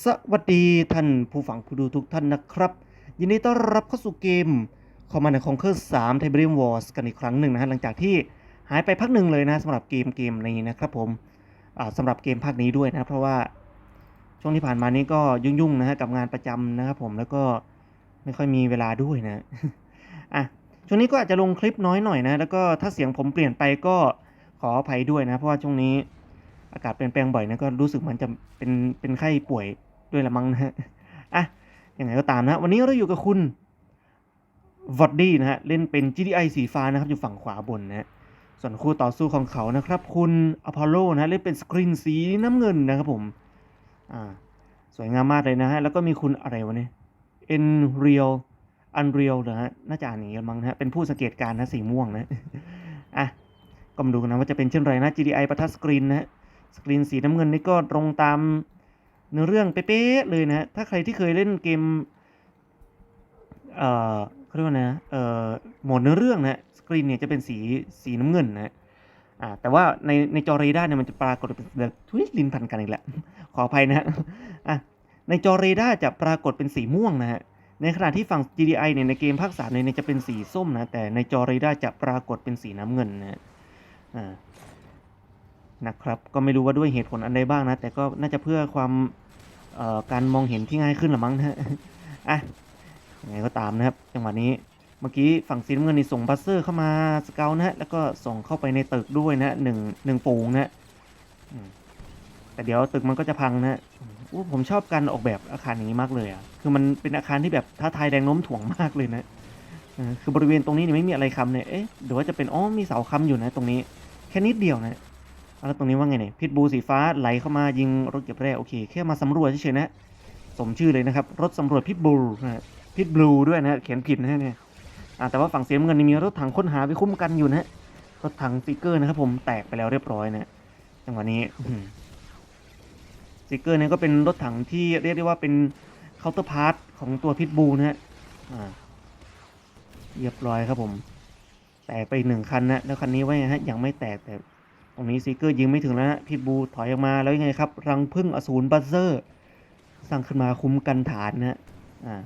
สวัสดีท่านผู้ฟังผู้ดูทุกท่านนะครับ ยินดีต้อนรับเข้าสู่เกมคอมมานด์คองเคอร์3 t i b e r i u m Wars กันอีกครั้งหนึ่งนะฮะหลังจากที่หายไปพักหนึ่งเลยนะสำหรับเกมเกมนี้นะครับผมอ่าสำหรับเกมภาคนี้ด้วยนะเพราะว่าช่วงที่ผ่านมานี้ก็ยุ่งๆนะฮะกับงานประจำนะครับผมแล้วก็ไม่ค่อยมีเวลาด้วยนะอะช่วงนี้ก็อาจจะลงคลิปน้อยหน่อยนะ แล้วก็ถ้าเสียงผมเปลี่ยนไปก็ขออภัยด้วยนะ เพราะว่าช่วงนี้ อากาศเปลี่ยนแปลงบ่อยนะก็รู้สึกมันจะเป็นเป็นไข้ป่วยด้วยละมั้งนะฮะอะยังไงก็ตามนะวันนี้เราอยู่กับคุณวอดดี้นะฮะเล่นเป็น GDI สีฟ้านะครับอยู่ฝั่งขวาบนนะฮะส่วนคู่ต่อสู้ของเขานะครับ คุณอพอลโลนะเล่นเป็นสกรีนสีน้ำเงินนะครับผมอ่าสวยงามมากเลยนะฮะแล้วก็มีคุณอะไรวะเนี่ย Enreal Unreal เหรอฮะน่าจะอ่านอย่างนี้ละมั้งนะฮะเป็นผู้สังเกตการณ์นะสีม่วงนะอะก็มาดูกันนะว่าจะเป็นเช่นไรนะ GDI ปะทะสกรีนนะฮะ สกรีนสีน้ำเงินนี่ก็ตรงตามเนื้อเรื่องเป๊ะเลยนะถ้าใครที่เคยเล่นเกม เอ่อเขาเรียกว่านะเอ่อโหมดเนื้อเรื่องนะสกรีนเนี่ยจะเป็นสีสีน้ำเงินนะอ่าแต่ว่าในในจอเรดาร์เนี่ยมันจะปรากฏเป็นแบบทุยลินพันกันอีกแล้วขออภัยนะฮะอะในจอเรดาร์จะปรากฏเป็นสีม่วงนะฮะในขณะที่ฝั่ง GDI เนี่ยในเกมภาคสามเนี่ยจะเป็นสีส้มนะแต่ในจอเรดาร์จะปรากฏเป็นสีน้ำเงินนะฮะอ่า นะครับ ก็ไม่รู้ว่าด้วยเหตุผลอันใดบ้างนะ แต่ก็น่าจะเพื่อความการมองเห็นที่ง่ายขึ้นหรือมั้งนะอะยังไงก็ตามนะครับ จังหวะนี้เมื่อกี้ฝั่งสีน้ำเงินนี่ส่งบัสเซอร์เข้ามาสเกลนะฮะแล้วก็ส่งเข้าไปในตึกด้วยนะฮะหนึ่งหนึ่งฝูงนะฮะแต่เดี๋ยวตึกมันก็จะพังนะอู้ผมชอบการออกแบบอาคารอย่างนี้มากเลยอะคือมันเป็นอาคารที่แบบท้าทายแรงโน้มถ่วงมากเลยนะคือบริเวณตรงนี้นี่ไม่มีอะไรค้ำเนี่ยเอ๊ะหรือว่าจะเป็นอ๋อมีเสาค้ำอยู่นะ ตรงนี้แค่นิดเดียวนะ แล้วตรงนี้ว่าไงเนี่ยพิษบูสีฟ้าไหลเข้ามายิงรถเก็บแร่โอเคแค่มาสำรวจเฉยๆนะสมชื่อเลยนะครับ รถสำรวจพิษบูนะพิษบลูด้วยนะฮะเขียนผิดนะฮะเนี่ยแต่ว่าฝั่งเสียน้ำเงินนี่มีรถถังค้นหาไปคุ้มกันอยู่นะฮะรถถังซิกเกอร์นะครับผมแตกไปแล้วเรียบร้อยนะจังหวะนี้อื้อหือซิกเกอร์เนี่ยก็เป็นรถถังที่เรียกได้ว่าเป็นเคาน์เตอร์พาร์ทของตัวพิษบูนะฮะอ่าเรียบร้อยครับผม แตกไปหนึ่งคันนะแล้วคันนี้ว่าไงฮะยังไม่แตกแต่ ตรงนี้ซีเกอร์ยิงไม่ถึงแล้วนะพิทบูถอยออกมาแล้วยังไงครับ รังพึ่งอสูรบัซเซอร์สร้างขึ้นมาคุ้มกันฐานนะฮะอ่า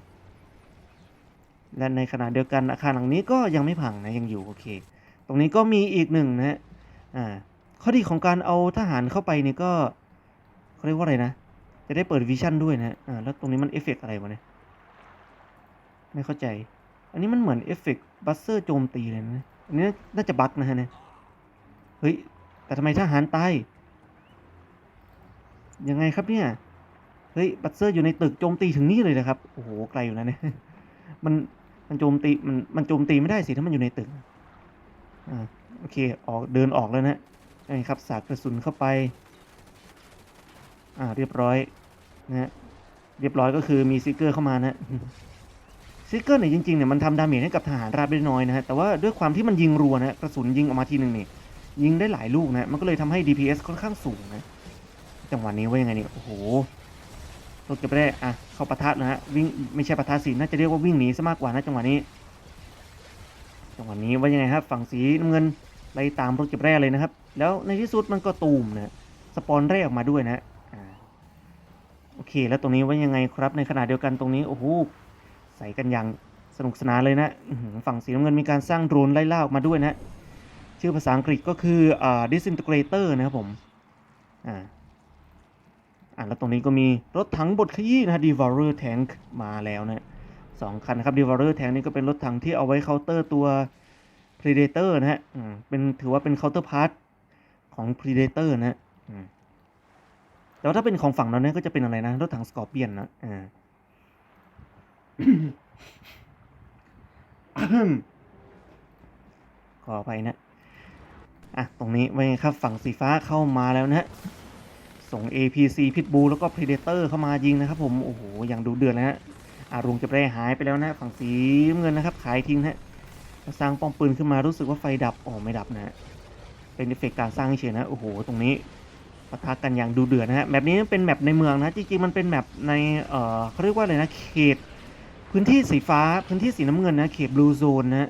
และในขณะเดียวกันอาคารหลังนี้ก็ยังไม่พังนะยังอยู่โอเค ตรงนี้ก็มีอีกหนึ่งนะฮะอ่าข้อดีของการเอาทหารเข้าไปนี่ก็เขาเรียกว่าอะไรนะ จะได้เปิดวิชั่นด้วยนะอ่าแล้วตรงนี้มันเอฟเฟกต์อะไรวะเนี่ยไม่เข้าใจ อันนี้มันเหมือนเอฟเฟกต์บัซเซอร์โจมตีเลยนะอันนี้น่าจะบั๊กนะฮะเนี่ยเฮ้ย แต่ทำไมทหารตาย ยังไงครับเนี่ย เฮ้ย บัตเซอร์อยู่ในตึกโจมตีถึงนี่เลยนะครับ โอ้โห ไกลอยู่นะเนี่ย มัน มันโจมตี มัน มันโจมตีไม่ได้สิ ถ้ามันอยู่ในตึก อ่า โอเค ออก เดินออกแล้วนะนี่ครับ สาดกระสุนเข้าไป อ่า เรียบร้อย นะฮะ เรียบร้อยก็คือมีซิกเกอร์เข้ามานะซิกเกอร์เนี่ยจริงๆเนี่ยมันทำดาเมจให้กับทหารราบได้น้อยนะฮะ แต่ว่าด้วยความที่มันยิงรัวนะกระสุนยิงออกมาทีหนึ่งเนี่ย ยิงได้หลายลูกนะ มันก็เลยทำให้ DPS ค่อนข้างสูงนะ จังหวะนี้ว่ายังไงเนี่ยโอ้โหรถเก็บได้ อะ เข้าปะทะนะฮะ วิ่ง ไม่ใช่ปะทะสิน่าจะเรียกว่าวิ่งหนีซะมากกว่านะจังหวะนี้ จังหวะนี้ว่ายังไงครับ ฝั่งสีน้ำเงินไล่ตามรถเก็บแร่เลยนะครับ แล้วในที่สุดมันก็ตูมนะ สปอนแร่ออกมาด้วยนะอ่าโอเค แล้วตรงนี้ว่ายังไงครับ ในขณะเดียวกันตรงนี้ โอ้โห ใส่กันอย่างสนุกสนานเลยนะ ฝั่งสีน้ำเงินมีการสร้างโดรนไล่ล่าออกมาด้วยนะ ชื่อภาษาอังกฤษก็คืออ่า disintegrator นะครับผมอ่าอ่าแล้วตรงนี้ก็มีรถถังบดขยี้นะฮะ devourer tank มาแล้วนะสองคันนะครับ devourer tank นี่ก็เป็นรถถังที่เอาไว้เคาน์เตอร์ตัว predator นะฮะอืมเป็นถือว่าเป็น counter part ของ predator นะฮะอืมแต่ว่าถ้าเป็นของฝั่งเราเนี่ยก็จะเป็นอะไรนะ รถถัง scorpion นะอ่าขออภัยนะ อะตรงนี้ไว้ไงครับฝั่งสีฟ้าเข้ามาแล้วนะฮะส่ง APC พิทบูแล้วก็ Predator เข้ามายิงนะครับผมโอ้โหอย่างดูเดือดนะฮะอารุงจะแปรหายไปแล้วนะฝั่งสีน้ำเงินนะครับ ขายทิ้งนะฮะสร้างป้อมปืนขึ้นมารู้สึกว่าไฟดับอ๋อไม่ดับนะฮะเป็นเอฟเฟกต์การสร้างเฉยนะโอ้โห ตรงนี้ปะทะกันอย่างดูเดือดนะฮะแบบนี้เป็นแมปในเมืองนะจริงๆมันเป็นแมปในเอ่อเขาเรียกว่าอะไรนะเขต พื้นที่สีฟ้าพื้นที่สีน้ำเงินนะเขตบลูโซนนะฮะ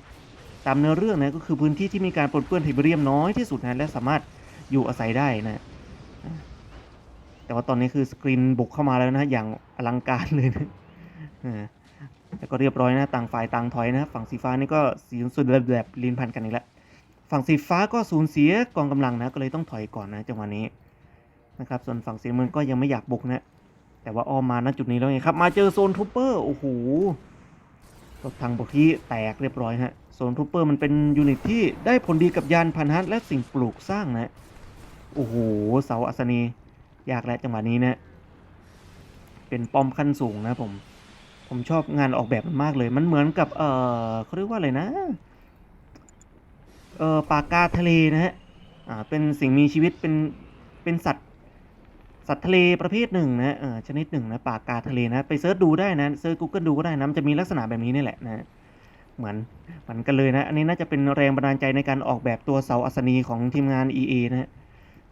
ตามเนื้อเรื่องนะก็คือพื้นที่ที่มีการปนเปื้อนไทเบเรียมน้อยที่สุดนะและสามารถอยู่อาศัยได้นะแต่ว่าตอนนี้คือสกรีนบุกเข้ามาแล้วนะอย่างอลังการเลยนะอ่าแต่ก็เรียบร้อยนะต่างฝ่ายต่างถอยนะฝั่งสีฟ้านี่ก็สีสุดแบบแบบลินพันกันอีกแล้วฝั่งสีฟ้าก็สูญเสียกองกำลังนะก็เลยต้องถอยก่อนนะจังหวะนี้นะครับส่วนฝั่งสีน้ำเงินก็ยังไม่อยากบุกนะแต่ว่าอ้อมมาณจุดนี้แล้วไงครับมาเจอโซนทูเปอร์โอ้โห รถทางบกที่แตกเรียบร้อยฮะโซนทูเปอร์มันเป็นยูนิตที่ได้ผลดีกับยานพาหนะและสิ่งปลูกสร้างนะ โอ้โห เสาอัศนียากแล้วจังหวะนี้นะเป็นป้อมขั้นสูงนะผม ผมชอบงานออกแบบมันมากเลย มันเหมือนกับ เออเขาเรียกว่าอะไรนะ เออปากกาทะเลนะฮะ อ่า เป็นสิ่งมีชีวิต เป็น เป็นสัตว์ สัตว์ทะเลประเภทหนึ่งนะเออชนิดหนึ่งนะปากกาทะเลนะ ไปเซิร์ชดูได้นะเซิร์ช Google ดูก็ได้นะมันจะมีลักษณะแบบนี้นี่แหละนะเหมือนเหมือนกันเลยนะ อันนี้น่าจะเป็นแรงบันดาลใจในการออกแบบตัวเสาอัศนีของทีมงาน EA นะฮะ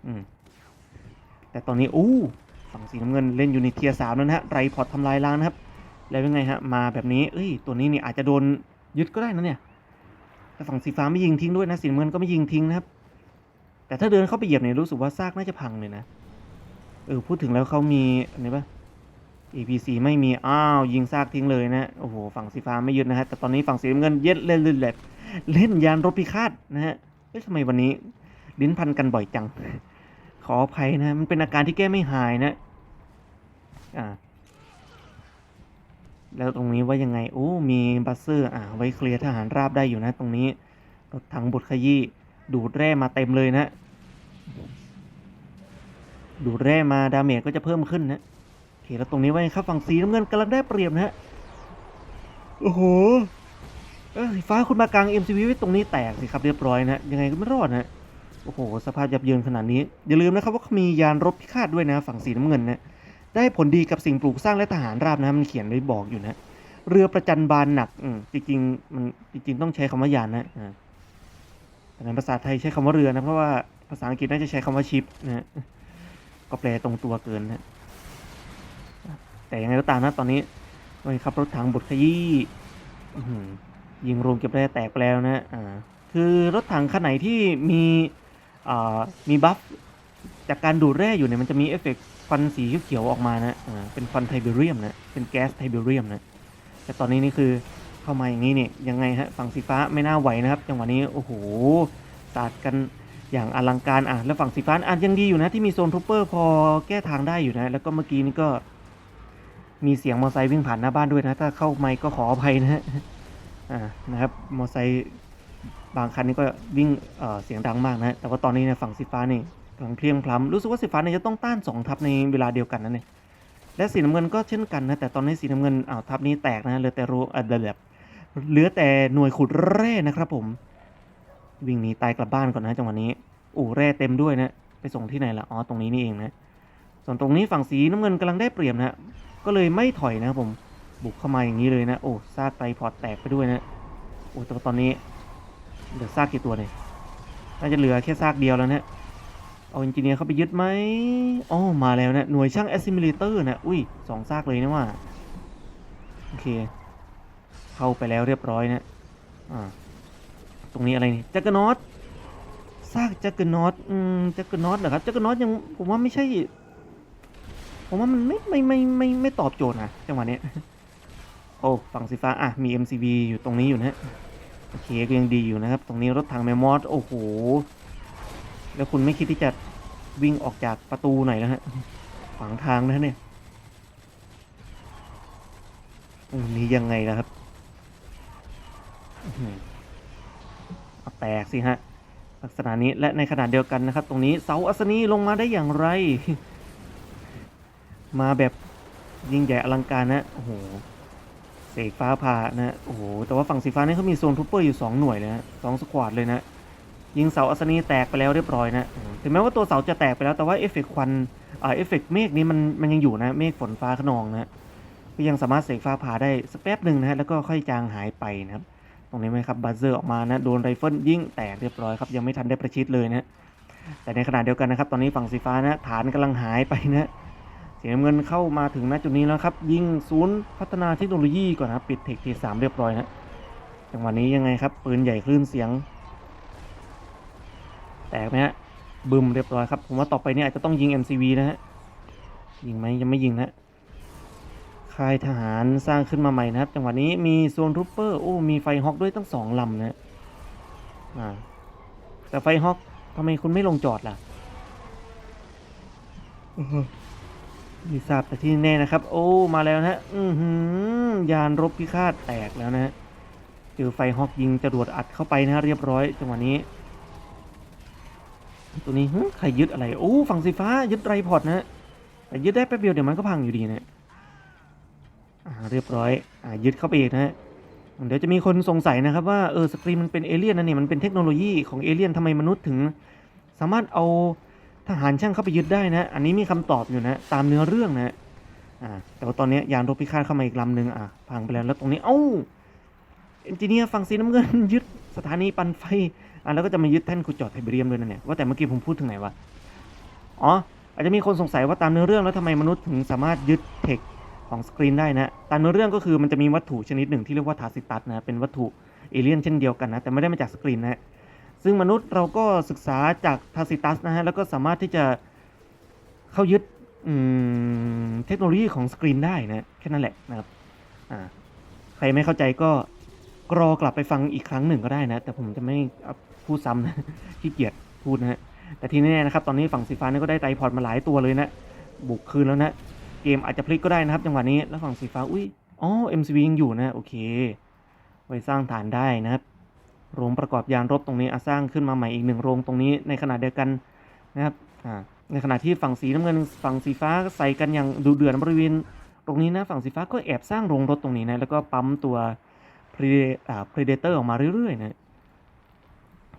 อืมแต่ตอนนี้อู้ฝั่งสีน้ำเงินเล่นอยู่ในเทียร์สามแล้วนะฮะไรพอร์ตทำลายล้างนะครับ แล้วยังไงฮะมาแบบนี้เอ้ยตัวนี้นี่อาจจะโดนยึดก็ได้นะเนี่ยแต่ฝั่งสีฟ้าไม่ยิงทิ้งด้วยนะสีน้ำเงินก็ไม่ยิงทิ้งนะครับ แต่ถ้าเดินเข้าไปเหยียบเนี่ยรู้สึกว่าซากน่าจะพังเลยนะ เออพูดถึงแล้วเขามีอันนี้ปะ APC ไม่มี อ้าว ยิงซากทิ้งเลยนะ โอ้โห ฝั่งสีฟ้าไม่ยึดนะฮะ แต่ตอนนี้ฝั่งสีน้ำเงินเย็ดเล่นเล่นเล่นเล่นยานรบพิฆาตนะฮะเฮ้ยทำไมวันนี้ลิ้นพันกันบ่อยจัง ขออภัยนะ มันเป็นอาการที่แก้ไม่หายนะ อ่า แล้วตรงนี้ว่ายังไง โอ้ มีบัสเซอร์ อ่า ไว้เคลียร์ทหารราบได้อยู่นะ ตรงนี้ รถถังบุตรขยี้ดูดแร่มาเต็มเลยนะ ดูดแร่มาดาเมจก็จะเพิ่มขึ้นนะโอเคแล้วตรงนี้ไว้ครับฝั่งสีน้ำเงินกำลังได้เปรียบนะฮะโอ้โหเอ้ยฟ้าคุณมากลาง MCV ไว้ตรงนี้แตกสิครับเรียบร้อยนะยังไงก็ไม่รอดนะโอ้โห สภาพยับเยินขนาดนี้ อย่าลืมนะครับว่าเขามียานรบพิฆาตด้วยนะฝั่งสีน้ำเงินนะได้ผลดีกับสิ่งปลูกสร้างและทหารราบนะมันเขียนไว้บอกอยู่นะเรือประจันบานหนักอืมจริงๆมันจริง ๆ ต้องใช้คำว่ายานนะอ่าแต่ในภาษาไทยใช้คำว่าเรือนะเพราะว่าภาษาอังกฤษน่าจะใช้คำว่าชิปนะ ก็แปลตรงตัวเกินนะแต่ยังไงก็ตามนะตอนนี้โอ้ยครับรถถังบุตรขยี้ยิงรวมเก็บแร่แตกไปแล้วนะอ่าคือรถถังคันไหนที่มีอ่ามีบัฟจากการดูดแร่อยู่เนี่ยมันจะมีเอฟเฟกต์ควันสีเขียวๆออกมานะอ่าเป็นควันไทเบเรียมนะเป็นแก๊สไทเบเรียมนะแต่ตอนนี้นี่คือเข้ามาอย่างนี้เนี่ยยังไงฮะฝั่งสีฟ้าไม่น่าไหวนะครับ จังหวะนี้โอ้โหสาดกัน อย่างอลังการอะแล้วฝั่งสีฟ้าอะยังดีอยู่นะที่มีโซนทูเปอร์พอแก้ทางได้อยู่นะ แล้วก็เมื่อกี้นี่ก็ มีเสียงมอเตอร์ไซค์วิ่งผ่านหน้าบ้านด้วยนะ ถ้าเข้าไมค์ก็ขออภัยนะฮะอ่านะครับ มอเตอร์ไซค์บางคันนี่ก็วิ่งเอ่อเสียงดังมากนะ แต่ว่าตอนนี้เนยฝั่งสีฟ้านี่กำลังเพลียงพล้ำรู้สึกว่าสีฟ้าเนี่ยจะต้องต้านสองทัพในเวลาเดียวกันนะเนี่ยและสีน้ำเงินก็เช่นกันนะแต่ตอนนี้สีน้ำเงินอ้าวทัพนี้แตกนะเหลือแต่รูอะแบบเหลือแต่หน่วยขุดแร่นะครับผม วิ่งหนีตายกลับบ้านก่อนนะจังหวะนี้โอ้แร่เต็มด้วยนะ ไปส่งที่ไหนละอ๋อตรงนี้นี่เองนะ ส่วนตรงนี้ฝั่งสีน้ำเงินกำลังได้เปรียบนะ ก็เลยไม่ถอยนะครับผม บุกเข้ามาอย่างนี้เลยนะ โอ้ซากไตพอร์ตแตกไปด้วยนะ โอ้แต่ตอนนี้เหลือซากกี่ตัวเนี่ย น่าจะเหลือแค่ซากเดียวแล้วนะ เอาอินจิเนียร์เข้าไปยึดไหมอ๋อมาแล้วนะ หน่วยช่าง assimilator นะ อุ้ยสองซากเลยนะว่า โอเค เข้าไปแล้วเรียบร้อยนะ อ่า ตรงนี้อะไรนี่จักรนอตซากจักรนอตอืมจักรนอตเหรอครับจักรนอตยังผมว่าไม่ใช่ ผมว่ามันไม่ไม่ไม่ไม่ไม่ตอบโจทย์นะจังหวะนี้โอ้ฝั่งสีฟ้าอะมี MCV อยู่ตรงนี้อยู่นะโอเคก็ยังดีอยู่นะครับ ตรงนี้รถถังแมมมอสโอ้โหแล้วคุณไม่คิดที่จะวิ่งออกจากประตูหน่อยนะฮะขวางทางนะเนี่ยอืมนี่ยังไงล่ะครับ แตกสิฮะลักษณะนี้และในขณะเดียวกันนะครับ ตรงนี้เสาอัศนีลงมาได้อย่างไร มาแบบยิ่งใหญ่อลังการนะโอ้โหเสกฟ้าผ่านะโอ้โหแต่ว่าฝั่งสีฟ้านี่เขามีโซนทูเปอร์อยู่ 2 หน่วยเลยนะสองสควอตเลยนะยิงเสาอัศนีแตกไปแล้วเรียบร้อยนะถึงแม้ว่าตัวเสาจะแตกไปแล้วแต่ว่าเอฟเฟกต์ควันเอฟเฟกต์เมฆนี้มันมันยังอยู่นะเมฆฝนฟ้าขนองนะก็ยังสามารถเสกฟ้าผ่าได้สักแป๊บหนึ่งนะฮะแล้วก็ค่อยจางหายไปนะครับ รงนี้ไหมครับบัซเซอร์ออกมานะโดนไรเฟิลยิงแตกเรียบร้อยครับยังไม่ทันได้ประชิดเลยนะแต่ในขณะเดียวกันนะครับ ตอนนี้ฝั่งสีฟ้านะฐานกำลังหายไปนะสีน้ำเงินเข้ามาถึงณจุดนี้แล้วครับยิงศูนย์พัฒนาเทคโนโลยีก่อนนะปิดเทคทีสามเรียบร้อยนะจังหวะนี้ยังไงครับปืนใหญ่คลื่นเสียง แตกไหมฮะบึมเรียบร้อยครับผมว่าต่อไปนี่อาจจะต้องยิง MCV นะฮะยิงไหมยังไม่ยิงนะ ค่ายทหารสร้างขึ้นมาใหม่นะครับ จังหวะนี้มีโซนรูปเปอร์โอ้มีไฟฮอกด้วยตั้งสองลำนะอ่าแต่ไฟฮอกทำไมคุณไม่ลงจอดล่ะอื้อหือไม่ทราบแต่ที่แน่นะครับ โอ้มาแล้วนะอือหือยานรบพิฆาตแตกแล้วนะฮะเจอไฟฮอกยิงจรวดอัดเข้าไปนะฮะเรียบร้อยจังหวะนี้ ตัวนี้หึใครยึดอะไร โอ้ฝั่งสีฟ้ายึดไรพอร์ตนะฮะแต่ยึดได้แป๊บเดียวเดี๋ยวมันก็พังอยู่ดีนะอ่า เรียบร้อยอยึดเข้าไปอีกนะฮะเดี๋ยวจะมีคนสงสัยนะครับว่าเออสกรีนมันเป็นเอเลี่ยนนะเนี่ยมันเป็นเทคโนโลยีของเอเลี่ยนทำไมมนุษย์ถึง สามารถเอาทหารช่างเข้าไปยึดได้นะ อันนี้มีคำตอบอยู่นะตามเนื้อเรื่องนะอ่าแต่ว่าตอนนี้ยานรบพิฆาตเข้ามาอีกลำหนึ่งอ่าพังไปแล้วแล้วตรงนี้เอ้าเอนจิเนียร์ฝั่งสีน้ำเงินยึดสถานีปั่นไฟอะแล้วก็จะมายึดแท่นขุดเจอดไทเบเรียมด้วยนะเนี่ยว่าแต่เมื่อกี้ผมพูดถึงไหนวะอ๋ออาจจะมีคนสงสัยว่าตามเนื้อเรื่องแล้วทำไมมนุษย์ถึงสามารถยึดเทค ของสกรีนได้นะตามเนื้อเรื่องก็คือมันจะมีวัตถุชนิดหนึ่งที่เรียกว่าทาซิตัสนะเป็นวัตถุเอเลี่ยนเช่นเดียวกันนะแต่ไม่ได้มาจากสกรีนนะซึ่งมนุษย์เราก็ศึกษาจากทาซิตัสนะฮะแล้วก็สามารถที่จะเข้ายึดเทคโนโลยีของสกรีนได้นะแค่นั้นแหละนะครับใครไม่เข้าใจก็กรอกลับไปฟังอีกครั้งหนึ่งก็ได้นะ แต่ผมจะไม่พูดซ้ำนะขี้เกียจพูดนะฮะแต่ที่แน่ๆนะครับ ตอนนี้ฝั่งสีฟ้านี่ก็ได้ไตรพอร์ตมาหลายตัวเลยนะ บุกคืนแล้วนะ เกมอาจจะพลิกก็ได้นะครับจังหวะนี้แล้วฝั่งสีฟ้าอุ้ยอ๋อ MCV ยังอยู่นะโอเค ไว้สร้างฐานได้นะครับ โรงประกอบยานรบตรงนี้อสร้างขึ้นมาใหม่อีกหนึ่งโรงตรงนี้ในขณะเดียวกันนะครับอ่าในขณะที่ฝั่งสีน้ำเงินฝั่งสีฟ้าใส่กันอย่างดูเดือดบริเวณ ตรงนี้นะฝั่งสีฟ้าก็แอบสร้างโรงรถตรงนี้นะแล้วก็ปั๊มตัว Prede- อ่า Predator ออกมาเรื่อยๆนะ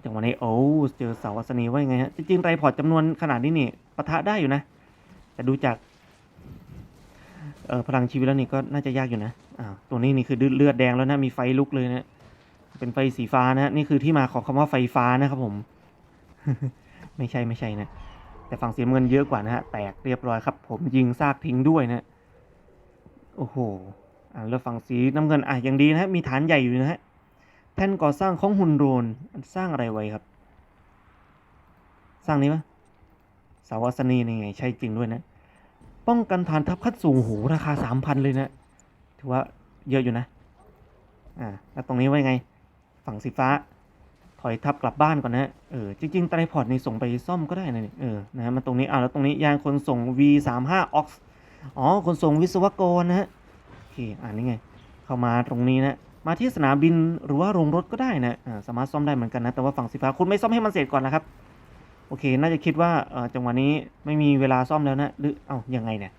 จังหวะนี้โอ้เจอเสาอัศนีว่ายังไงฮะจริงๆไรพอร์ตจำนวนขนาดนี้นี่ปะทะได้อยู่นะ แต่ดูจาก เออพลังชีวิตแล้วนี่ก็น่าจะยากอยู่นะอ่าตัวนี้นี่คือเลือดแดงแล้วนะมีไฟลุกเลยนะเป็นไฟสีฟ้านะนี่คือที่มาของคำว่าไฟฟ้านะครับผม ไม่ใช่ไม่ใช่นะแต่ฝั่งสีเงินเยอะกว่านะฮะแตกเรียบร้อยครับ ผมยิงซากทิ้งด้วยนะโอ้โหอ่าแล้วฝั่งสีน้ำเงินอะยังดีนะฮะมีฐานใหญ่อยู่นะฮะแท่นก่อสร้างของฮุนโรนสร้างอะไรไว้ครับ สร้างนี้ปะเสาอัศนีนี่ไงใช่จริงด้วยนะ ป้องกันฐานทัพคัดสูงโหราคาสามพันเลยนะถือว่าเยอะอยู่นะ อ่า แล้วตรงนี้ไว้ไง ฝั่งสีฟ้า ถอยทัพกลับบ้านก่อนนะเออ จริงๆไตรพอร์ตนี่ส่งไปซ่อมก็ได้นะเออนะฮะมันตรงนี้ อ่าแล้วตรงนี้ยานคนส่ง V35 Ox อ๋อ คนส่งวิศวกรนะฮะ โอเค อ่านี่ไง เข้ามาตรงนี้นะ มาที่สนามบินหรือว่าโรงรถก็ได้นะ อ่า สามารถซ่อมได้เหมือนกันนะ แต่ว่าฝั่งสีฟ้าคุณไม่ซ่อมให้มันเสร็จก่อนนะครับ โอเค น่าจะคิดว่าจังหวะนี้ไม่มีเวลาซ่อมแล้วนะหรือเอ้ายังไงเนี่ย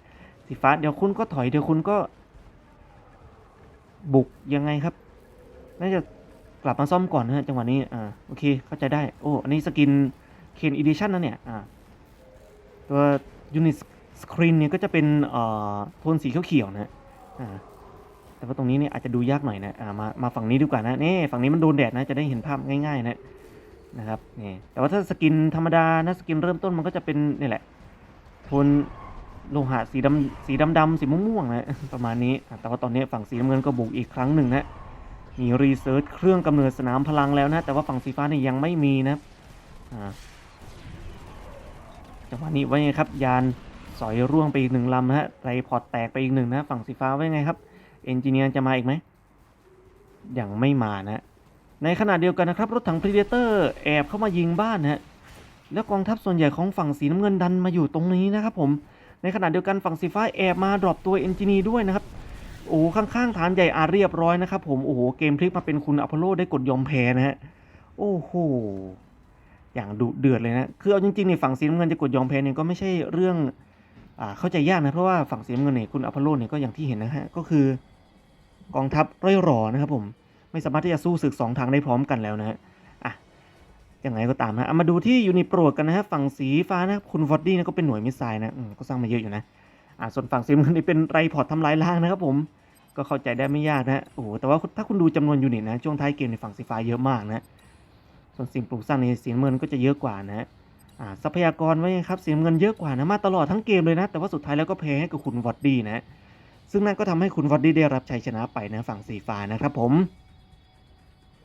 สีฟ้าเดี๋ยวคุณก็ถอยเดี๋ยวคุณก็ บุกยังไงครับ น่าจะกลับมาซ่อมก่อนนะจังหวะนี้อ่าโอเคเข้าใจได้โอ้อันนี้สกินเคนอีดิชันนะเนี่ยอ่าตัวยูนิตสกรีนเนี่ยก็จะเป็นอ่โทนสีเขียวๆนะอ่าแต่ว่าตรงนี้เนี่ยอาจจะดูยากหน่อยนะอ่ามามาฝั่งนี้ดีกว่านะนี่ฝั่งนี้มันโดนแดดนะจะได้เห็นภาพง่ายๆนะ นะครับนี่แต่ว่าถ้าสกินธรรมดานะสกินเริ่มต้นมันก็จะเป็นนี่แหละโทนโลหะสีดำสีดำๆสีม่วงๆนะประมาณนี้ แต่ว่าตอนนี้ฝั่งสีน้ำเงินก็บุกอีกครั้งหนึ่งนะมีรีเสิร์ชเครื่องกำเนิดสนามพลังแล้วนะ แต่ว่าฝั่งสีฟ้าเนี่ยยังไม่มีนะครับอ่าจังหวะนี้ไว้ไงครับ ยานสอยร่วงไปอีกหนึ่งลำนะฮะไรพอร์ตแตกไปอีกหนึ่งนะ ฝั่งสีฟ้าไว้ไงครับ เอนจิเนียร์จะมาอีกไหมยังไม่มานะ ในขณะเดียวกันนะครับ รถถัง Predator แอบเข้ามายิงบ้านนะฮะแล้วกองทัพส่วนใหญ่ของฝั่งสีน้ำเงินดันมาอยู่ตรงนี้นะครับผมในขณะเดียวกันฝั่งสีฟ้าแอบมาดรอปตัวเอนจิเนียร์ด้วยนะครับโอ้ข้างๆฐานใหญ่อาเรียบร้อยนะครับผมโอ้โหเกมพลิกมาเป็นคุณอพอลโลได้กดยอมแพ้นะฮะโอ้โหอย่างดุเดือดเลยนะคือเอาจริงๆเนี่ยฝั่งสีน้ำเงินจะกดยอมแพ้เนี่ยก็ไม่ใช่เรื่องอ่าเข้าใจยากนะเพราะว่าฝั่งสีน้ำเงินเนี่ยคุณอพอลโลเนี่ยก็อย่างที่เห็นนะฮะก็คือกองทัพร่อยรอนะครับผม ไม่สามารถที่จะสู้ศึกสองทางได้พร้อมกันแล้วนะฮะอะยังไงก็ตามนะเอามาดูที่ยูนิตโปรดกันนะฮะฝั่งสีฟ้านะคุณวอดดี้นะก็เป็นหน่วยมิสไซล์นะก็สร้างมาเยอะอยู่นะอ่าส่วนฝั่งสีน้ำเงินนี่เป็นไรพอร์ตทำลายล้างนะครับผมก็เข้าใจได้ไม่ยากนะโอ้โหแต่ว่าถ้าคุณดูจำนวนยูนิตนะช่วงท้ายเกมในฝั่งสีฟ้าเยอะมากนะส่วนสิ่งปลูกสร้างในสีเงินก็จะเยอะกว่านะอ่าทรัพยากรไว้ครับสีเงินเยอะกว่านะมาตลอดทั้งเกมเลยนะ แต่ว่าสุดท้ายแล้วก็แพ้ให้กับคุณวอดดี้นะซึ่งนั่นก็ทำให้คุณวอดดี้ได้รับชัยชนะไปนะฝั่งสีฟ้านะครับผม